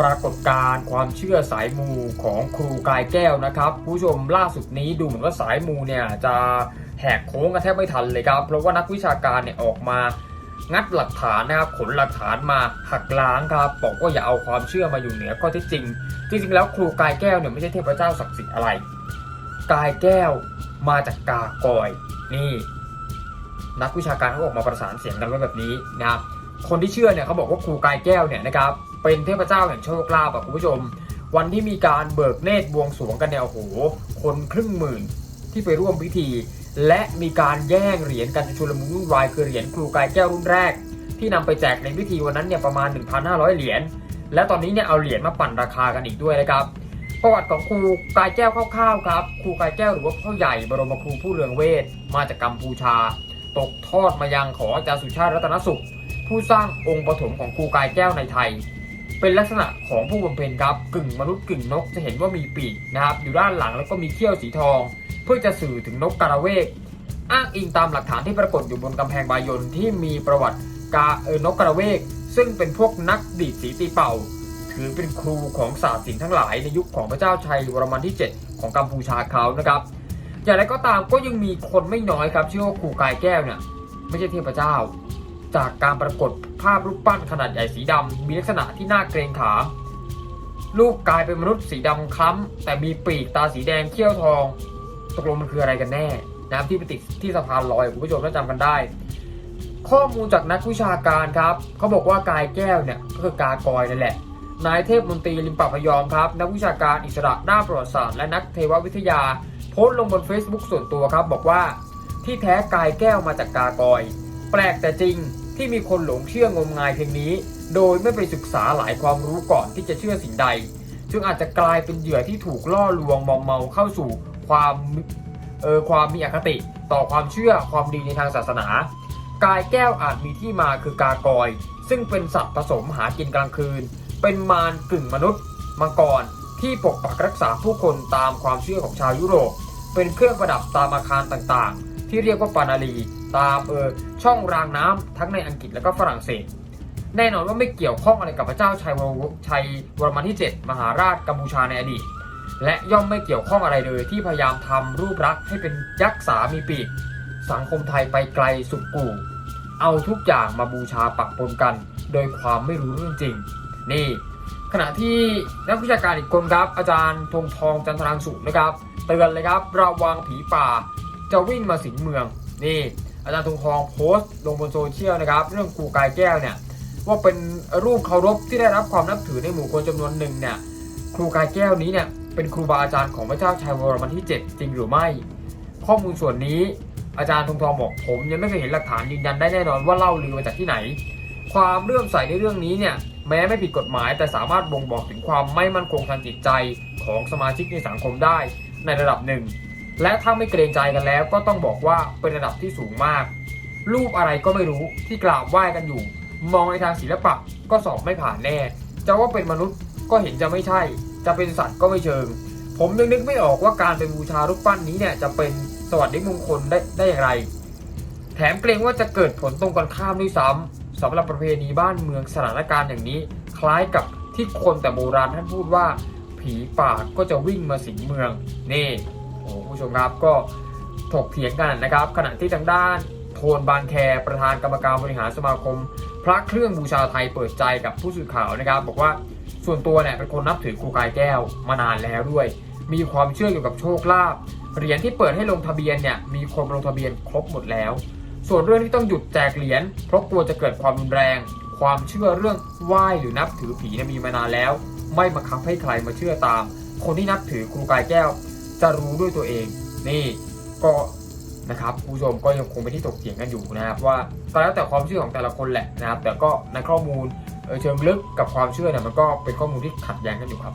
ปรากฏการณ์ความเชื่อสายมูของครูกายแก้วนะครับ ผู้ชมล่าสุดนี้ดูเหมือนว่าสายมูเนี่ยจะแหกโค้งกันแทบไม่ทันเลยครับ เพราะว่านักวิชาการเนี่ยออกมางัดหลักฐานนะครับขนหลักฐานมาหักล้างครับบอกว่าอย่าเอาความเชื่อมาอยู่เหนือข้อเท็จจริง จริงๆแล้วครูกายแก้วเนี่ยไม่ใช่เทพเจ้าศักดิ์สิทธิ์อะไร กายแก้วมาจากกากอยนี่นักวิชาการเขาออกมาประสานเสียงกันไว้แบบนี้นะครับคนที่เชื่อเนี่ยเขาบอกว่าครูกายแก้วเนี่ยนะครับ เป็นเทพเจ้าแห่งโชคลาภอะคุณผู้ชม วันที่มีการเบิกเนตรบวงสรวงกันเนี่ยโอ้โหคนครึ่งหมื่นที่ไปร่วมพิธี และมีการแย่งเหรียญกันชุลมุนวุ่นวายคือเหรียญครูกายแก้วรุ่นแรก ที่นำไปแจกในพิธีวันนั้นเนี่ยประมาณ 1,500 เหรียญและตอนนี้เนี่ยเอาเหรียญมาปั่นราคากันอีกด้วยนะครับประวัติของครูกายแก้วคร่าวๆครับครูกายแก้วหรือว่าพ่อใหญ่บรมครูผู้เรืองเวทมาจากกัมพูชา ตกทอดมายังของอาจารย์สุชาติรัตนสุข ผู้สร้างองค์ปฐมของครูกายแก้วในไทย เป็นลักษณะของผู้บำเพ็ญครับกึ่งมนุษย์กึ่งนกจะเห็นว่ามีปีกนะครับอยู่ด้านหลังแล้วก็มีเขี้ยวสีทอง เพื่อจะสื่อถึงนกกระเวก อ้างอิงตามหลักฐานที่ปรากฏอยู่บนกำแพงบายนที่มีประวัติกาเออนกกระเวก ซึ่งเป็นพวกนักดีดสีตีเป่า ถือเป็นครูของศาสตร์ศิลป์ทั้งหลายในยุคของพระเจ้าชัยวรมันที่ 7 ของกัมพูชาเขานะครับอย่างไรก็ตามก็ยังมีคนไม่น้อยครับเชื่อว่าครูกายแก้วเนี่ยไม่ใช่เทพเจ้า จากการปรากฏภาพรูปปั้นขนาดใหญ่สีดำมีลักษณะที่น่าเกรงขามรูปกายเป็นมนุษย์สีดำคล้ำแต่มีปีกตาสีแดงเขี้ยวทอง ตกลงมันคืออะไรกันแน่นะครับที่ไปติดที่สะพานลอยคุณผู้ชมถ้าจำกันได้ ข้อมูลจากนักวิชาการครับเขาบอกว่ากายแก้วเนี่ยก็คือกากอยนั่นแหละนายเทพมนตรีลิมปะพยอมครับ นักวิชาการอิสระด้านประวัติศาสตร์และนักเทววิทยา โพสต์ลงบน Facebook ส่วนตัวครับ บอกว่าที่แท้กายแก้วมาจากกากอย แปลกแต่จริง ที่มีคนหลงเชื่องมงายเพียงนี้ โดยไม่ไปศึกษาหลายความรู้ก่อนที่จะเชื่อสิ่งใด จึงอาจจะกลายเป็นเหยื่อที่ถูกล่อลวงมอมเมาเข้าสู่ความเออความมีอคติ ต่อความเชื่อความดีในทางศาสนา กายแก้วอาจมีที่มาคือกากอย ซึ่งเป็นสัตว์ผสมหากินกลางคืน เป็นมารกึ่งมนุษย์ มังกรที่ปกปักรักษาผู้คนตามความเชื่อของชาวยุโรป เป็นเครื่องประดับตามอาคารต่างๆ ที่เรียกว่าปานาลี ตามเออช่องรางน้ำทั้งในอังกฤษและก็ฝรั่งเศส แน่นอนว่าไม่เกี่ยวข้องอะไรกับพระเจ้าชัยวรชัยวรมันที่ 7 มหาราชกัมพูชาในอดีต และย่อมไม่เกี่ยวข้องอะไรเลยที่พยายามทำรูปลักษณ์ให้เป็นยักษ์สามีปีก สังคมไทยไปไกลสุดกู่เอาทุกอย่างมาบูชาปักปนกัน โดยความไม่รู้เรื่องจริง นี่ ขณะที่นักวิชาการอีกคนครับ อาจารย์ธงทองจันทรังสุนะครับเตือนเลยครับระวังผีป่าจะวิ่งมาสิงเมืองนี่ อาจารย์ธงทองโพสต์ลงบนโซเชียลนะครับ เรื่องครูกายแก้วเนี่ยว่าเป็นรูปเคารพที่ได้รับความนับถือในหมู่คนจำนวนหนึ่งเนี่ยครูกายแก้วนี้เนี่ยเป็นครูบาอาจารย์ของพระเจ้าชัยวรมันที่ 7 จริงหรือไม่ ข้อมูลส่วนนี้อาจารย์ธงทองบอกผมยังไม่เคยเห็นหลักฐานยืนยันได้แน่นอนว่าเล่าลือมาจากที่ไหน ความเลื่อมใสในเรื่องนี้เนี่ยแม้ไม่ผิดกฎหมาย แต่สามารถบ่งบอกถึงความไม่มั่นคงทางจิตใจของสมาชิกในสังคมได้ในระดับหนึ่ง และถ้าไม่เกรงใจกันแล้วก็ต้องบอกว่าเป็นระดับที่สูงมาก รูปอะไรก็ไม่รู้ที่กราบไหว้กันอยู่ มองในทางศิลปะก็สอบไม่ผ่านแน่ จะว่าเป็นมนุษย์ก็เห็นจะไม่ใช่ จะเป็นสัตว์ก็ไม่เชิง ผมยังนึกไม่ออกว่าการไปบูชารูปปั้นนี้เนี่ยจะเป็นสวัสดิมงคลได้ได้อย่างไร แถมเกรงว่าจะเกิดผลตรงกันข้ามด้วยซ้ำสำหรับประเพณีบ้านเมืองสถานการณ์อย่างนี้ คล้ายกับที่คนแต่โบราณท่านพูดว่า ผีป่าก็จะวิ่งมาสิงเมืองนี่ ผู้ชมครับก็ถกเถียงกันนะครับ ขณะที่ทางด้านโทนบางแคประธานกรรมการบริหารสมาคม พระเครื่องบูชาไทยเปิดใจกับผู้สื่อข่าวนะครับ บอกว่าส่วนตัวเนี่ยเป็นคนนับถือครูกายแก้วมานานแล้วด้วย มีความเชื่อเกี่ยวกับโชคลาภเหรียญที่เปิดให้ลงทะเบียนเนี่ยมีคนลงทะเบียนครบหมดแล้ว ส่วนเรื่องที่ต้องหยุดแจกเหรียญเพราะกลัวจะเกิดความรุนแรง ความเชื่อเรื่องไหว้หรือนับถือผีเนี่ยมีมานานแล้ว ไม่บังคับให้ใครมาเชื่อตาม คนที่นับถือครูกายแก้ว จะรู้ด้วยตัวเอง นี่ก็นะครับคุณผู้ชมก็ยังคงเป็นที่ถกเถียงกันอยู่นะครับว่าก็แล้วแต่ความเชื่อของแต่ละคนแหละนะครับ แต่ก็ในข้อมูลเอ่อเชิงลึกกับความเชื่อเนี่ยมันก็เป็นข้อมูลที่ขัดแย้งกันอยู่ครับ